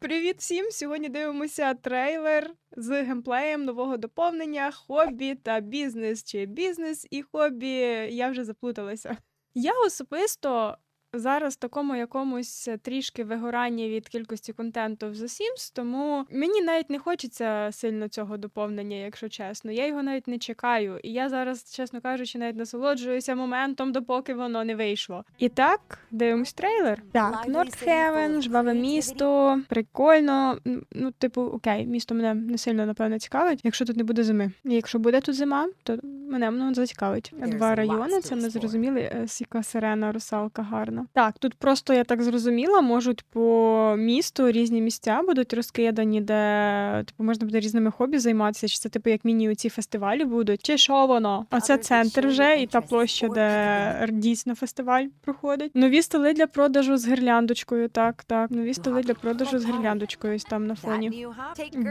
Привіт всім! Сьогодні дивимося трейлер з геймплеєм нового доповнення хобі та бізнес чи бізнес і хобі. Я вже заплуталася. Я особисто зараз в такому якомусь трішки вигоранні від кількості контенту в The Sims, тому мені навіть не хочеться сильно цього доповнення, якщо чесно. Я його навіть не чекаю. І я зараз, чесно кажучи, навіть насолоджуюся моментом, допоки воно не вийшло. І так, дивимось трейлер. Так, Нордхевен, жваве місто, прикольно. Ну, типу, окей, місто мене не сильно напевно цікавить, якщо тут не буде зими. І якщо буде тут зима, то мене воно зацікавить. Два райони, це ми зрозуміли, е, Сіка Сирена, русалка гарна. Так, тут просто я так зрозуміла, можуть по місту різні місця будуть розкидані, де типу можна буде різними хобі займатися, чи це типу як міні ці фестивалі будуть, чи що воно? Оце центр вже, і та площа, де дійсно фестиваль проходить. Нові столи для продажу з гірляндочкою. Так, так. Нові столи для продажу з гірляндочкою ось там на фоні.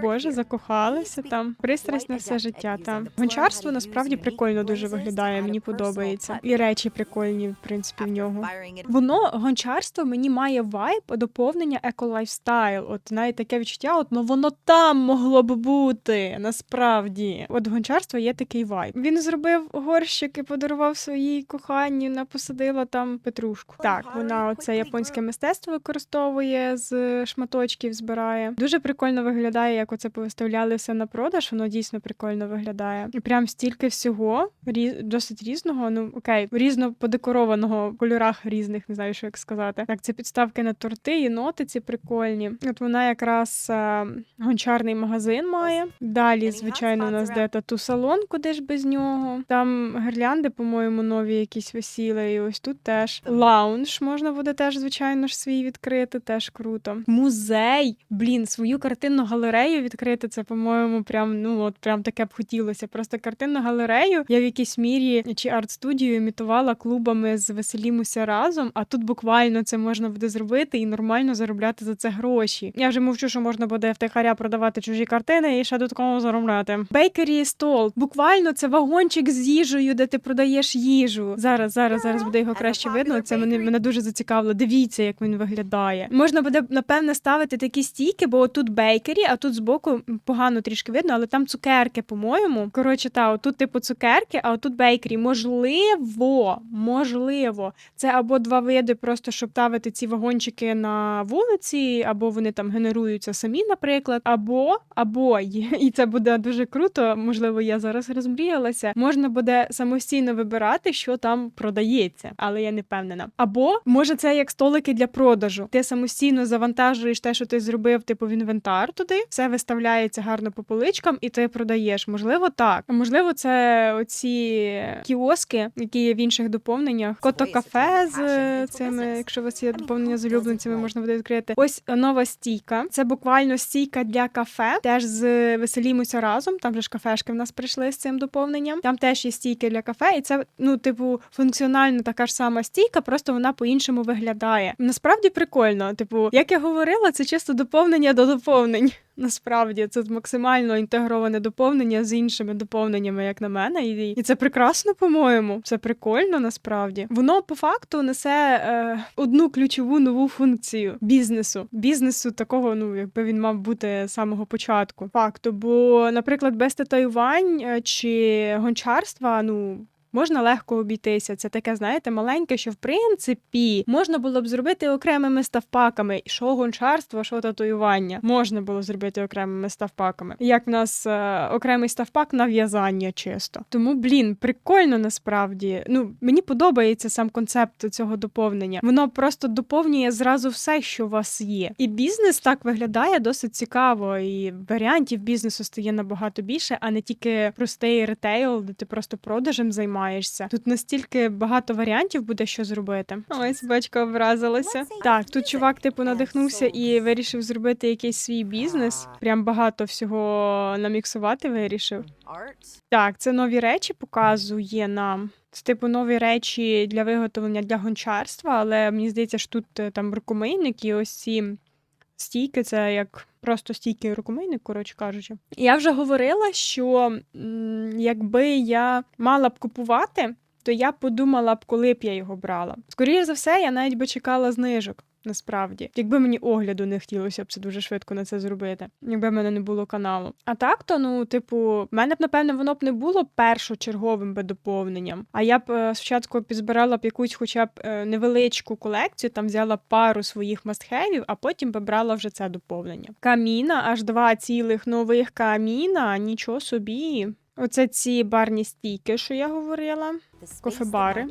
Боже, закохалися там. Пристрасть на все життя. Там гончарство насправді прикольно дуже виглядає. Мені подобається. І речі прикольні, в принципі, в нього. Воно гончарство мені має вайб доповнення еко-лайфстайл. От навіть таке відчуття, от ну воно там могло б бути насправді. От гончарство є такий вайб. Він зробив горщик і подарував своїй коханій, вона посадила там петрушку. Так, вона оце японське мистецтво використовує з шматочків, збирає. Дуже прикольно виглядає, як оце повиставляли все на продаж. Воно дійсно прикольно виглядає. І прям стільки всього, рі... досить різного. Ну окей, різно подекорованого в кольорах різних, не знаю, що як сказати. Так, це підставки на торти, і ноти ці прикольні. От вона якраз е, гончарний магазин має. Далі, звичайно, у нас де тату салон, куди ж без нього. Там гірлянди, по-моєму, нові якісь весіли. І ось тут теж лаунж можна буде теж, звичайно ж, свій відкрити. Теж круто. Музей, блін, свою картинну галерею відкрити. Це, по-моєму, прям ну от прям таке б хотілося. Просто картинну галерею я в якійсь мірі чи арт-студію імітувала клубами з Веселімося разом. А тут буквально це можна буде зробити і нормально заробляти за це гроші. Я вже мовчу, що можна буде втихаря продавати чужі картини і ще додатково заробляти. Бейкері стол. Буквально це вагончик з їжею, де ти продаєш їжу. Зараз, зараз, зараз буде його краще видно. Це мене, мене дуже зацікавило. Дивіться, як він виглядає. Можна буде напевне ставити такі стійки, бо тут бейкері, а тут збоку погано трішки видно, але там цукерки, по-моєму. Коротше, та отут типу цукерки, а отут бейкері. Можливо, можливо, це або два види, просто щоб ставити ці вагончики на вулиці, або вони там генеруються самі, наприклад, або або і це буде дуже круто. Можливо, я зараз розмріялася. Можна буде самостійно вибирати, що там продається, але я не впевнена. Або може це як столики для продажу. Ти самостійно завантажуєш те, що ти зробив, типу в інвентар туди, все виставляється гарно по поличкам, і ти продаєш. Можливо, так. Можливо, це оці кіоски, які є в інших доповненнях. Кото кафе з цими, якщо у вас є доповнення з улюбленцями, можна буде відкрити. Ось нова стійка. Це буквально стійка для кафе. Теж з веселімося разом. Там же ж кафешки в нас прийшли з цим доповненням. Там теж є стійки для кафе, і це ну, типу, функціонально така ж сама стійка, просто вона по-іншому виглядає. Насправді прикольно. Типу, як я говорила, це чисто доповнення до доповнень. Насправді це максимально інтегроване доповнення з іншими доповненнями, як на мене, і, і це прекрасно, по-моєму. Це прикольно насправді. Воно по факту несе е, одну ключову нову функцію бізнесу. Бізнесу такого, ну якби він мав бути з самого початку. Факту, бо, наприклад, без татуювань е, чи гончарства, ну. Можна легко обійтися. Це таке, знаєте, маленьке, що в принципі можна було б зробити окремими ставпаками. Що гончарство, що татуювання. Можна було зробити окремими ставпаками. Як в нас е, окремий ставпак на в'язання чисто. Тому, блін, прикольно насправді. Ну, мені подобається сам концепт цього доповнення. Воно просто доповнює зразу все, що у вас є. І бізнес так виглядає досить цікаво. І варіантів бізнесу стає набагато більше, а не тільки простий ретейл, де ти просто продажем займаєшся. Тут настільки багато варіантів буде, що зробити. Ой, собачка образилася. Так, тут чувак, типу, надихнувся і вирішив зробити якийсь свій бізнес. Прям багато всього наміксувати вирішив. Так, це нові речі показує нам. Це типу нові речі для виготовлення для гончарства, але мені здається, що тут е, там рукомийник і ось ці стійки, це як просто стійкий рукомийник, коротше кажучи. Я вже говорила, що якби я мала б купувати, то я подумала б, коли б я його брала. Скоріше за все, я навіть би чекала знижок. Насправді, якби мені огляду не хотілося б це дуже швидко на це зробити, якби в мене не було каналу. А так то, ну, типу, в мене б напевно воно б не було першочерговим би доповненням. А я б е, спочатку підзбирала б якусь, хоча б е, невеличку колекцію, там взяла пару своїх мастхевів, а потім би брала вже це доповнення. Каміна, аж два цілих нових каміна, нічого собі. Оце ці барні стійки, що я говорила. Кофебари.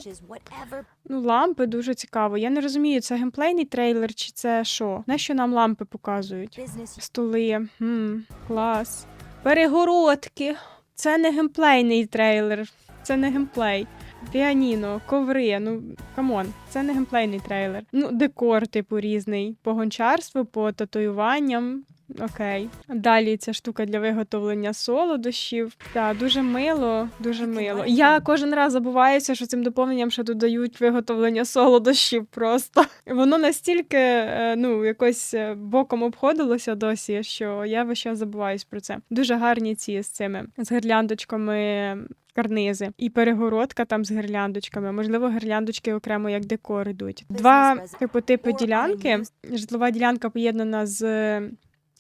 Ну, лампи дуже цікаво. Я не розумію, це геймплейний трейлер чи це що? Нащо нам лампи показують? Столи. Хм, клас. Перегородки. Це не геймплейний трейлер. Це не геймплей. Піаніно, коври. Ну камон, це не геймплейний трейлер. Ну, декор, типу, різний. По гончарству, по татуюванням. Окей. Далі ця штука для виготовлення солодощів. Так, дуже мило, дуже мило. Я кожен раз забуваюся, що цим доповненням ще додають виготовлення солодощів просто. Воно настільки е, ну, якось е, боком обходилося досі, що я весь час забуваюсь про це. Дуже гарні ці з цими з гирляндочками. Карнизи і перегородка там з гирляндочками. Можливо, гирляндочки окремо як декор ідуть. Два типу типи ділянки. Житлова ділянка поєднана з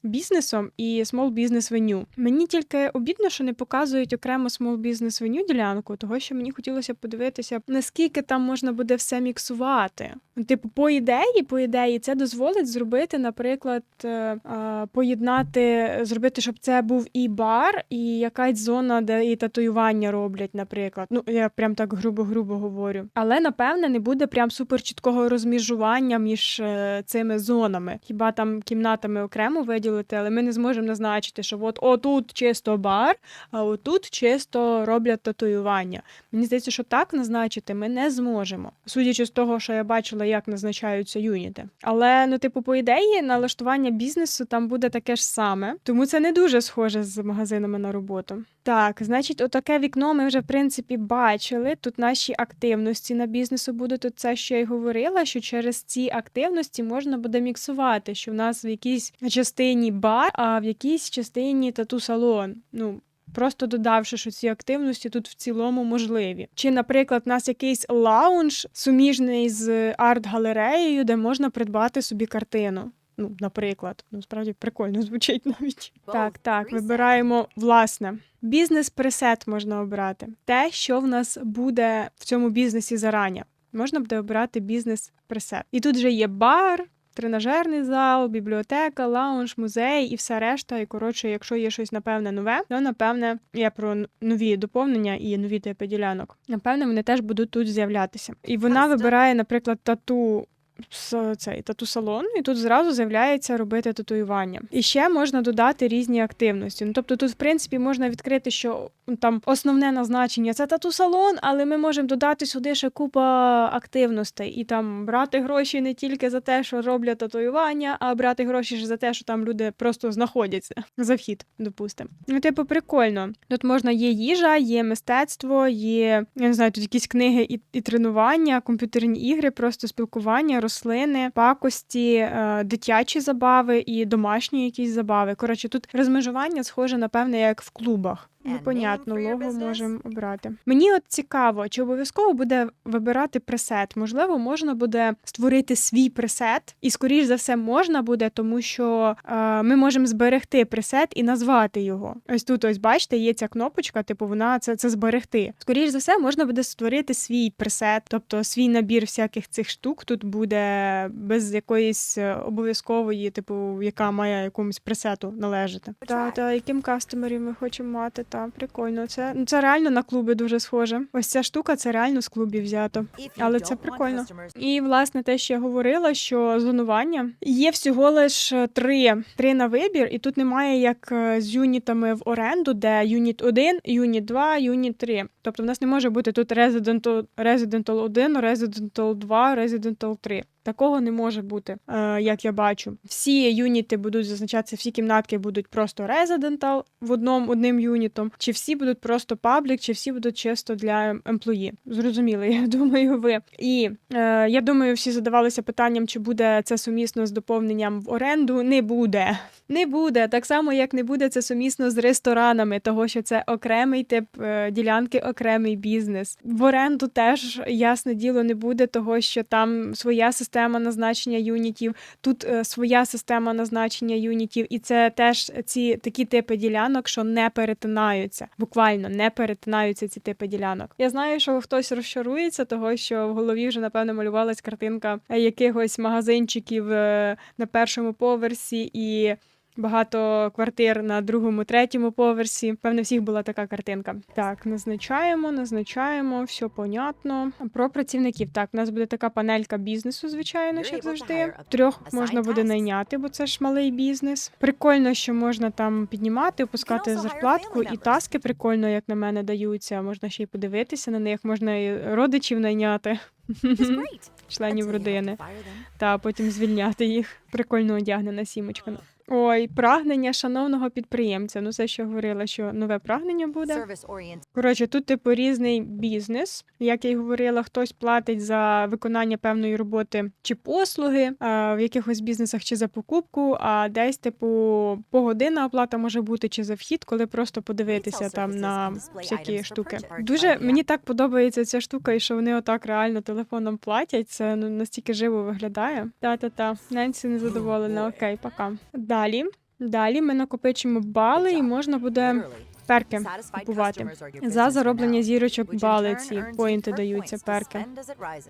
бізнесом і small business venue. Мені тільки обідно, що не показують окремо small business venue ділянку, того що мені хотілося подивитися, наскільки там можна буде все міксувати. Типу, по ідеї, по ідеї, це дозволить зробити, наприклад, е, поєднати, зробити, щоб це був і бар, і якась зона, де і татуювання роблять, наприклад. Ну, я прям так грубо-грубо говорю. Але напевне не буде прям супер чіткого розміжування між е, цими зонами. Хіба там кімнатами окремо виділити, але ми не зможемо назначити, що от отут чисто бар, а отут чисто роблять татуювання. Мені здається, що так назначити ми не зможемо, судячи з того, що я бачила, як назначаються юніти. Але ну, типу, по ідеї, налаштування бізнесу там буде таке ж саме, тому це не дуже схоже з магазинами на роботу. Так, значить, отаке вікно ми вже в принципі бачили. Тут наші активності на бізнесу будуть. Тут це, що я й говорила, що через ці активності можна буде міксувати, що в нас в якійсь частині бар, а в якійсь частині тату-салон. Ну, Просто додавши, що ці активності тут в цілому можливі. Чи, наприклад, у нас якийсь лаунж суміжний з арт-галереєю, де можна придбати собі картину. Ну, наприклад, ну справді прикольно звучить навіть. Так, так, вибираємо власне. Бізнес-пресет можна обрати. Те, що в нас буде в цьому бізнесі зарані. Можна буде обрати бізнес-пресет. І тут вже є бар, тренажерний зал, бібліотека, лаунж, музей і все решта. І коротше, якщо є щось напевне нове, то напевне я про нові доповнення і нові типи ділянок. Напевне, вони теж будуть тут з'являтися. І вона вибирає, наприклад, тату. Цей тату-салон, і тут зразу з'являється робити татуювання. І ще можна додати різні активності. Ну тобто, тут, в принципі, можна відкрити, що там основне назначення це тату-салон, але ми можемо додати сюди ще купа активностей і там брати гроші не тільки за те, що роблять татуювання, а брати гроші ще за те, що там люди просто знаходяться за вхід, допустимо. Ну, типу, прикольно. Тут можна є їжа, є мистецтво, є я не знаю, тут якісь книги і, і тренування, комп'ютерні ігри, просто спілкування, рослини, пакості, е, дитячі забави і домашні якісь забави. Коротше, тут розмежування схоже, напевне, як в клубах. Ну, And понятно, name for your лого можемо обрати. Мені от цікаво, чи обов'язково буде вибирати пресет? Можливо, можна буде створити свій пресет, і скоріш за все можна буде, тому що е, ми можемо зберегти пресет і назвати його. Ось тут, ось бачите, є ця кнопочка, типу вона це, це зберегти. Скоріш за все, можна буде створити свій пресет, тобто свій набір всяких цих штук. Тут буде без якоїсь е, обов'язкової, типу, яка має якомусь пресету належати. Та, та яким кастомерів ми хочемо мати? Та прикольно. Це ну це реально на клуби дуже схоже. Ось ця штука, це реально з клубів взято. Але це прикольно. І власне те, що я говорила, що зонування є всього лише три, три на вибір, і тут немає як е, з юнітами в оренду, де юніт 1, юніт 2, юніт 3. Тобто в нас не може бути тут Residential, Residential 1, Residential 2, Residential 3. Такого не може бути, е, як я бачу. Всі юніти будуть зазначатися, всі кімнатки будуть просто Residential в одному одним юнітом, чи всі будуть просто паблік, чи всі будуть чисто для емплої. Зрозуміло, я думаю, ви. І е, я думаю, всі задавалися питанням, чи буде це сумісно з доповненням в оренду. Не буде. Не буде. Так само, як не буде це сумісно з ресторанами, того що це окремий тип е, ділянки, окремий бізнес. В оренду теж ясне діло не буде, того що там своя система назначення юнітів, тут е, своя система назначення юнітів, і це теж ці такі типи ділянок, що не перетинаються. Буквально не перетинаються ці типи ділянок. Я знаю, що хтось розчарується, того що в голові вже напевно малювалась картинка якихось магазинчиків е, на першому поверсі і. Багато квартир на другому, третьому поверсі. Певне, всіх була така картинка. Так, назначаємо, назначаємо, все понятно. Про працівників. Так, у нас буде така панелька бізнесу, звичайно, як завжди. Трьох можна буде найняти, бо це ж малий бізнес. Прикольно, що можна там піднімати, опускати зарплатку, і таски прикольно, як на мене, даються. Можна ще й подивитися на них, можна і родичів найняти, членів родини, та потім звільняти їх. Прикольно одягнена сімочка. Ой, прагнення шановного підприємця. Ну, це що говорила, що нове прагнення буде. Коротше, тут типу різний бізнес. Як я й говорила, хтось платить за виконання певної роботи чи послуги а, в якихось бізнесах чи за покупку, а десь, типу, погодинна оплата може бути чи за вхід, коли просто подивитися там на всякі штуки. Дуже мені так подобається ця штука, і що вони отак реально телефоном платять. Це ну настільки живо виглядає. Та-та-та, Ненсі незадоволена. Окей, пока. Далі. Далі ми накопичимо бали, і можна буде перки купувати. За зароблення зірочок бали ці поінти даються перки.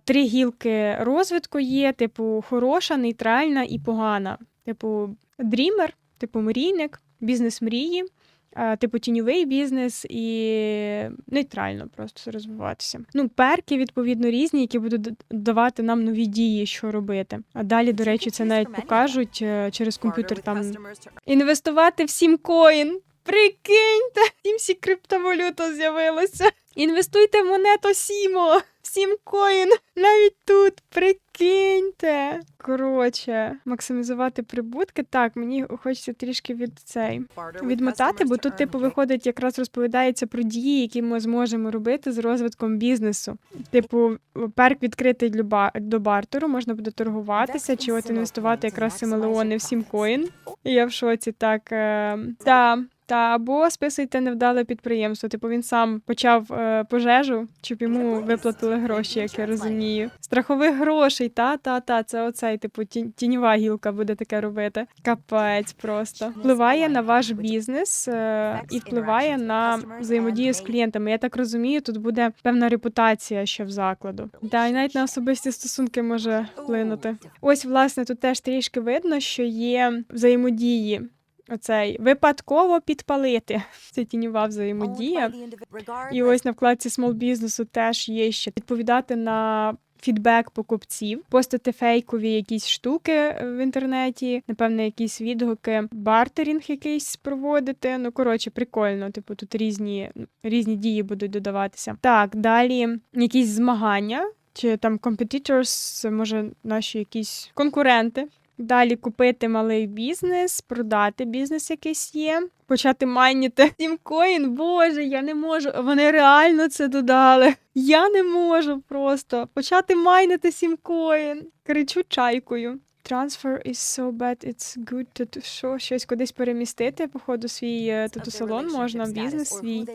Три гілки розвитку є, типу, хороша, нейтральна і погана. Типу, дрімер, типу мрійник, бізнес мрії, типу тіньовий бізнес і нейтрально просто розвиватися. Ну, перки, відповідно, різні, які будуть давати нам нові дії, що робити. А далі, до речі, це навіть покажуть е, через комп'ютер там Інвестувати в сімкоін. Прикиньте, сімсі криптовалюта з'явилася. Інвестуйте в монету Сімо. Сімкоін. Навіть тут. Прикиньте. Коротше, максимізувати прибутки. Так, мені хочеться трішки від цей відмотати, бо тут, типу, виходить, якраз розповідається про дії, які ми зможемо робити з розвитком бізнесу. Типу, перк відкритий для ба- до бартеру, можна буде торгуватися, чи от інвестувати якраз симелеони в сімкоін. І я в шоці так. Е, та, та або списуйте невдале підприємство. Типу він сам почав е, пожежу, щоб йому виплатили гроші, як я розумію. Страхових грошей, та та та це оцей, типу, ті- тіньова гілка буде таке робити. Капець просто впливає на ваш бізнес е, і впливає на взаємодію з клієнтами. Я так розумію, тут буде певна репутація ще в закладу. Та і навіть на особисті стосунки може вплинути. Ось, власне, тут теж трішки видно, що є взаємодії. Оцей випадково підпалити. Це тіньова взаємодія. І ось на вкладці смол бізнесу теж є ще відповідати на. Фідбек покупців, постити фейкові якісь штуки в інтернеті, напевно, якісь відгуки, бартерінг якийсь проводити. Ну коротше, прикольно. Типу, тут різні, різні дії будуть додаватися. Так, далі якісь змагання, чи там competitors, може наші якісь конкуренти. Далі купити малий бізнес, продати бізнес якийсь є, почати майніти сімкоін. Боже, я не можу. Вони реально це додали. Я не можу просто почати майнити сімкоін. Кричу чайкою. Transfer is so bad, it's good to що щось кудись перемістити. Походу, свій е, тату-салон можна, бізнес свій.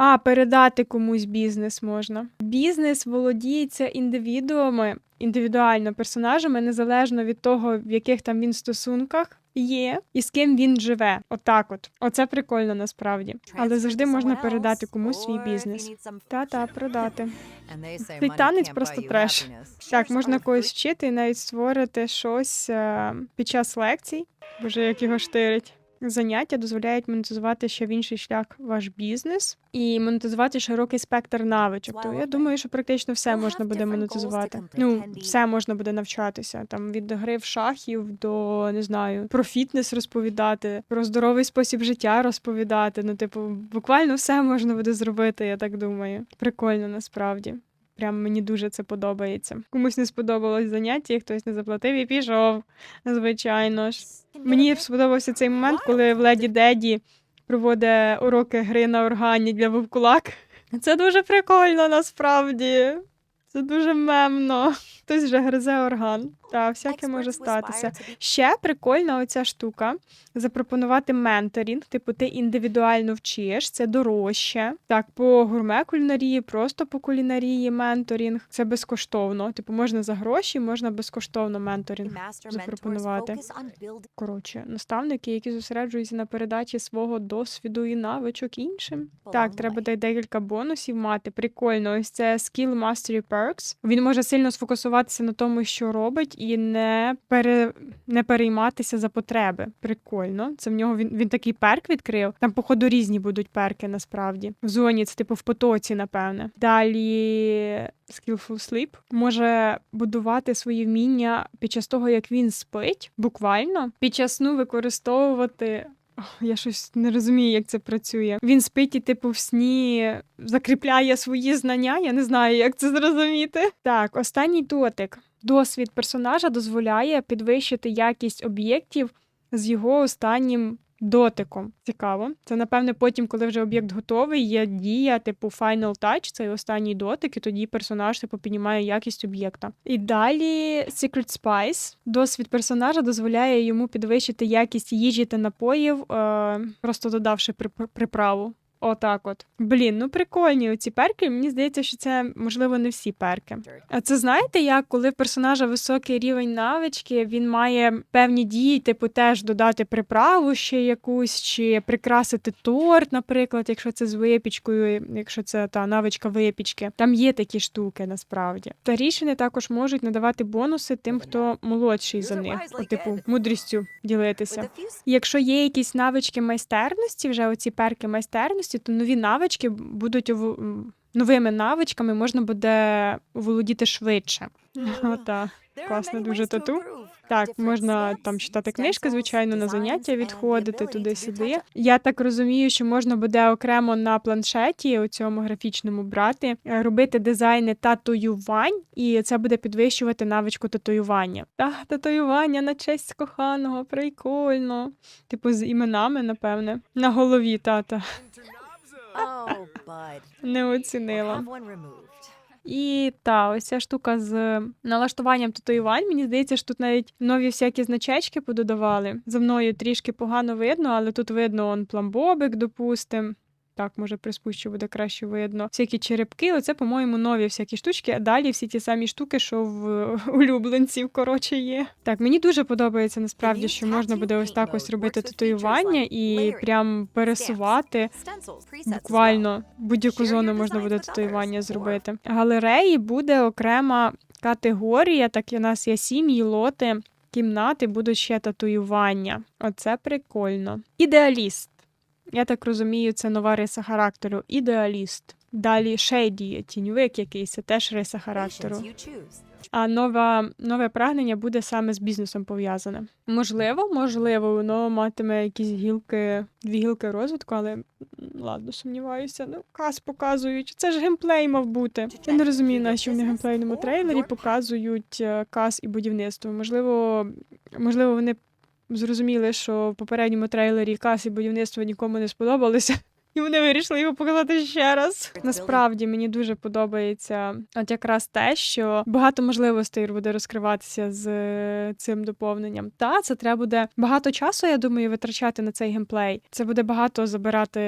А, передати комусь бізнес можна. Бізнес володіється індивідуами, індивідуально персонажами, незалежно від того, в яких там він стосунках є і з ким він живе. Отак, от оце прикольно насправді. Але завжди можна передати комусь свій бізнес. Та-та, продати. Цей танець просто треш. Так, можна когось вчити і навіть створити щось е, під час лекцій. Боже, як його штирить. Заняття дозволяють монетизувати ще в інший шлях ваш бізнес і монетизувати широкий спектр навичок. То я думаю, що практично все можна буде монетизувати. Ну, все можна буде навчатися. Там від гри в шахів до не знаю про фітнес розповідати, про здоровий спосіб життя розповідати. Ну, типу, буквально все можна буде зробити. Я так думаю. Прикольно насправді. Прям мені дуже це подобається. Комусь не сподобалось заняття, і хтось не заплатив і пішов. Звичайно ж. Мені сподобався цей момент, коли в Леді Деді проводить уроки гри на органі для вовкулак. Це дуже прикольно насправді. Це дуже мемно. Хтось вже гризе орган. Та, всяке може статися. Ще прикольна оця штука запропонувати менторінг. Типу, ти індивідуально вчиш, це дорожче. Так, по гурме кулінарії, просто по кулінарії менторінг. Це безкоштовно. Типу, можна за гроші, можна безкоштовно менторінг. запропонувати. Коротше, наставники, які зосереджуються на передачі свого досвіду і навичок іншим. Так, треба де- декілька бонусів мати. Прикольно, ось це Skill Mastery Perks. Він може сильно сфокусуватися на тому, що робить, і не пере... не перейматися за потреби. Прикольно. Це в нього він, він такий перк відкрив. Там, походу, різні будуть перки насправді. В зоні це типу в потоці, напевне. Далі Skillful Sleep може будувати свої вміння під час того, як він спить, буквально під час сну використовувати. Я щось не розумію, як це працює. Він спить і, типу, в сні закріпляє свої знання. Я не знаю, як це зрозуміти. Так, останній дотик. Досвід персонажа дозволяє підвищити якість об'єктів з його останнім дотиком. Цікаво. Це, напевне, потім, коли вже об'єкт готовий, є дія, типу Final Touch, цей останній дотик, і тоді персонаж типу, піднімає якість об'єкта. І далі Secret Spice. Досвід персонажа дозволяє йому підвищити якість їжі та напоїв, е, просто додавши прип- приправу. Отак от. Блін, ну прикольні оці перки. Мені здається, що це можливо не всі перки. А це знаєте, як коли в персонажа високий рівень навички, він має певні дії, типу теж додати приправу ще якусь, чи прикрасити торт, наприклад, якщо це з випічкою, якщо це та навичка випічки. Там є такі штуки насправді. Та рішення також можуть надавати бонуси тим, хто молодший за них, От, типу мудрістю ділитися. Якщо є якісь навички майстерності, вже оці перки майстерності, то нові навички будуть новими навичками можна буде володіти швидше. Ота. Класно дуже тату. Так, можна там читати книжки, звичайно, на заняття відходити туди-сюди. Я так розумію, що можна буде окремо на планшеті, у цьому графічному брати, е, робити дизайни татуювань, і це буде підвищувати навичку татуювання. Та татуювання на честь коханого, прикольно. Типу з іменами, напевне, на голові тата. Oh. Не оцінила. І та, ось ця штука з налаштуванням татуювань. Мені здається, що тут навіть нові всякі значечки пододавали. За мною трішки погано видно, але тут видно он пламбобик, допустим. Так, може, приспущу буде краще видно. Всякі черепки, оце, по-моєму, нові всякі штучки, а далі всі ті самі штуки, що в улюбленців, коротше, є. Так, мені дуже подобається насправді, що можна буде ось так ось робити татуювання і прям пересувати. Буквально будь-яку зону можна буде татуювання зробити. Галереї буде окрема категорія, так і у нас є сім'ї, лоти, кімнати, будуть ще татуювання. Оце прикольно. Ідеаліст. Я так розумію, це нова риса характеру. Ідеаліст. Далі шейді, тіньовик якийсь, це теж риса характеру. А нова, нове прагнення буде саме з бізнесом пов'язане. Можливо, можливо, воно матиме якісь гілки, дві гілки розвитку, але ладно, сумніваюся. Ну, каз показують. Це ж геймплей мав бути. Я не розумію, на що вони в геймплейному трейлері показують е, каз і будівництво. Можливо, можливо, вони зрозуміли, що в попередньому трейлері каси будівництва нікому не сподобалися. І вони вирішили його показати ще раз. Насправді мені дуже подобається от якраз те, що багато можливостей буде розкриватися з е, цим доповненням. Та це треба буде багато часу, я думаю, витрачати на цей геймплей. Це буде багато забирати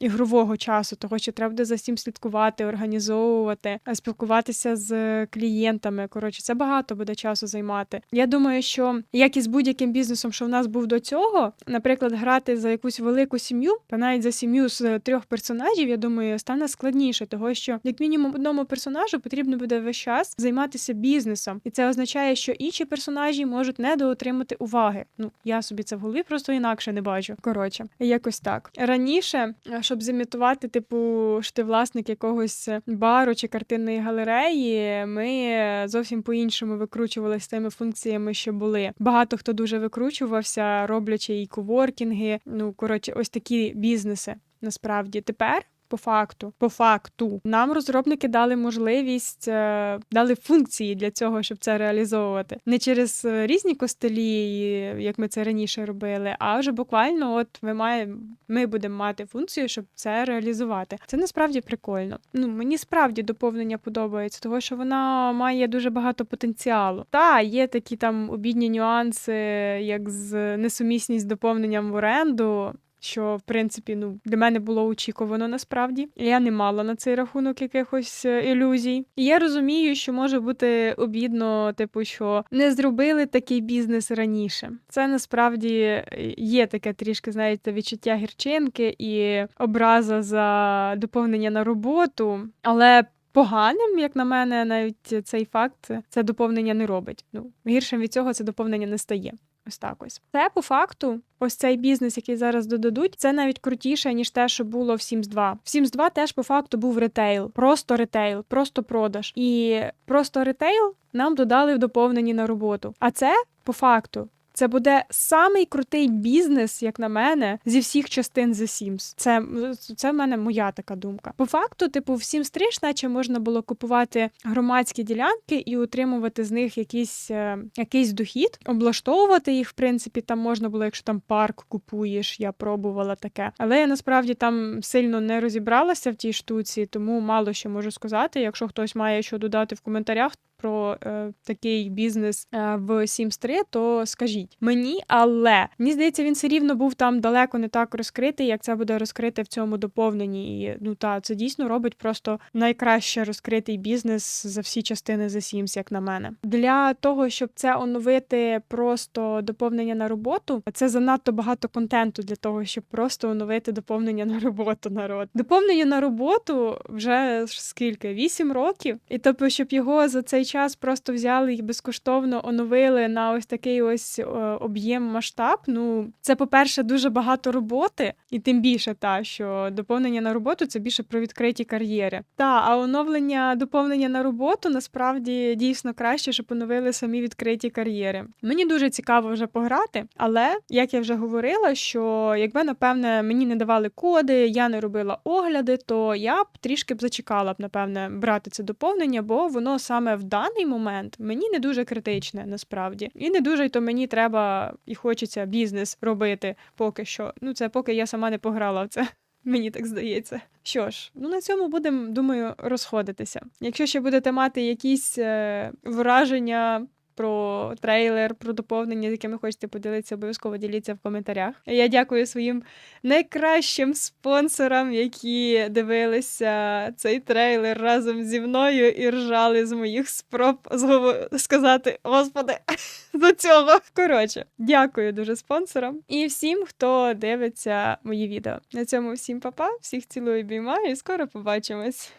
ігрового часу, того що треба буде за всім слідкувати, організовувати, е, спілкуватися з клієнтами. Коротше, це багато буде часу займати. Я думаю, що як і з будь-яким бізнесом, що в нас був до цього, наприклад, грати за якусь велику сім'ю, та навіть за сім'ю з е, трьох персонажів, я думаю, стане складніше, того що як мінімум одному персонажу потрібно буде весь час займатися бізнесом, і це означає, що інші персонажі можуть недоотримати уваги. Ну я собі це в голові просто інакше не бачу. Коротше, якось так раніше, е, щоб зімітувати, типу, що ти власник якогось бару чи картинної галереї, ми зовсім по-іншому викручувалися з тими функціями, що були. Багато хто дуже викручувався, роблячи і коворкінги. Ну коротше, ось такі бізнеси. Насправді тепер по факту, по факту, нам розробники дали можливість, е, дали функції для цього, щоб це реалізовувати. Не через е, різні костелі, як ми це раніше робили, а вже буквально, от ми маємо, ми будемо мати функцію, щоб це реалізувати. Це насправді прикольно. Ну мені справді доповнення подобається, тому що вона має дуже багато потенціалу. Та є такі там обідні нюанси, як з несумісність доповненням в оренду. Що в принципі ну для мене було очікувано насправді. Я не мала на цей рахунок якихось е, ілюзій. І я розумію, що може бути обідно, типу, що не зробили такий бізнес раніше. Це насправді е, є таке трішки, знаєте, відчуття гірчинки і образа за доповнення на роботу, але. Поганим, як на мене, навіть цей факт це доповнення не робить. Ну гіршим від цього це доповнення не стає. Ось так ось. Це по факту, ось цей бізнес, який зараз додадуть, це навіть крутіше, ніж те, що було в Sims 2. В Sims 2 теж по факту був ретейл, просто ретейл, просто продаж. І просто ретейл нам додали в доповненні на роботу. А це по факту. Це буде самий крутий бізнес, як на мене, зі всіх частин The Sims. Це, це в мене моя така думка. По факту, типу, в Sims 3 ж наче можна було купувати громадські ділянки і утримувати з них якийсь, е, якийсь дохід, облаштовувати їх, в принципі, там можна було, якщо там парк купуєш, я пробувала таке. Але я насправді там сильно не розібралася в тій штуці, тому мало що можу сказати. Якщо хтось має що додати в коментарях. Про е, такий бізнес е, в Sims 3, то скажіть мені, але мені здається, він все рівно був там далеко не так розкритий, як це буде розкрите в цьому доповненні. І ну та це дійсно робить просто найкраще розкритий бізнес за всі частини The Sims, як на мене. Для того щоб це оновити просто доповнення на роботу, це занадто багато контенту для того, щоб просто оновити доповнення на роботу. Народ доповнення на роботу вже скільки? Вісім років, і тобто, щоб його за цей час просто взяли і безкоштовно оновили на ось такий ось е, об'єм масштаб. Ну це, по-перше, дуже багато роботи, і тим більше та що доповнення на роботу це більше про відкриті кар'єри. Та а оновлення доповнення на роботу насправді дійсно краще, щоб оновили самі відкриті кар'єри. Мені дуже цікаво вже пограти, але як я вже говорила, що якби напевне мені не давали коди, я не робила огляди, то я б трішки б зачекала б, напевне, брати це доповнення, бо воно саме в даний момент мені не дуже критичне насправді. І не дуже то мені треба і хочеться бізнес робити поки що. Ну це поки я сама не пограла в це. Мені так здається. Що ж, ну на цьому будемо, думаю, розходитися. Якщо ще будете мати якісь е, враження про трейлер, про доповнення, з якими хочете поділитися, обов'язково діліться в коментарях. Я дякую своїм найкращим спонсорам, які дивилися цей трейлер разом зі мною і ржали з моїх спроб сказати Господи, до цього. Коротше, дякую дуже спонсорам і всім, хто дивиться мої відео. На цьому всім па-па, всіх цілую, обіймаю і скоро побачимось.